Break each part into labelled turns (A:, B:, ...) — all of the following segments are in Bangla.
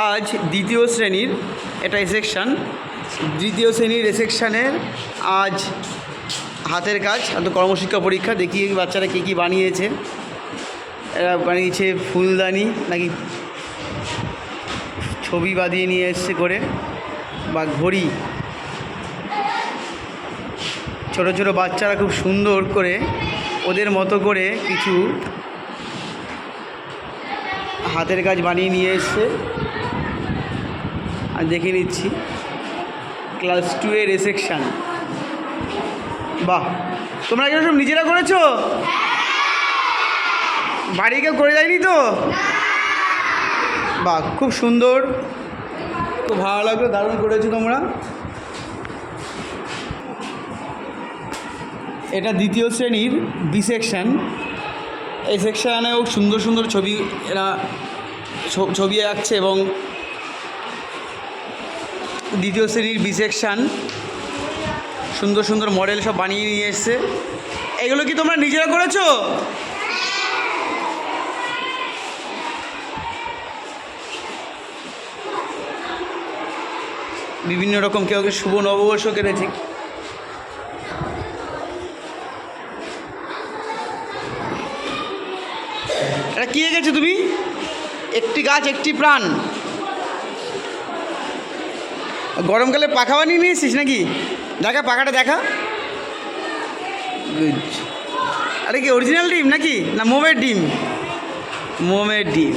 A: আজ দ্বিতীয় শ্রেণির এটা সেকশান দ্বিতীয় শ্রেণির সেকশানের আজ হাতের কাজ কর্মশিক্ষা পরীক্ষা। দেখি বাচ্চারা কী কী বানিয়েছে। এরা বানিয়েছে ফুলদানি, নাকি ছবি বাঁধিয়ে নিয়ে এসছে করে, বা ঘড়ি। ছোট ছোট বাচ্চারা খুব সুন্দর করে ওদের মতো করে কিছু হাতের কাজ বানিয়ে নিয়ে এসছে। আর দেখে নিচ্ছি ক্লাস টু এর রিসেকশান বাহ, তোমরা এগুলো সব নিজেরা করেছ? বাড়ি কেউ করে দেয়নি তো? বাহ, খুব সুন্দর। খুব ভালো লাগল, দারুণ করেছ তোমরা। এটা দ্বিতীয় শ্রেণির বি সেকশন এই সেকশানেও সুন্দর সুন্দর ছবি এরা ছবি আঁকছে এবং দ্বিতীয় শ্রেণির বি সেকশান সুন্দর সুন্দর মডেল সব বানিয়ে নিয়ে এসছে। এগুলো কি তোমরা নিজেরা করেছ? বিভিন্ন রকম কেউ শুভ নববর্ষ কেটেছে? এটা কি গেছো তুমি? একটি গাছ, একটি প্রাণ। গরমকালে পাখা বানিয়ে নিয়েছিস নাকি? দেখা, পাখাটা দেখা। আরে কি অরিজিনাল ডিম নাকি? না, মোমের ডিম? মোমের ডিম।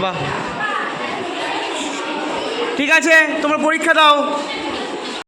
A: বাহ। ঠিক আছে, তোমার পরীক্ষা দাও।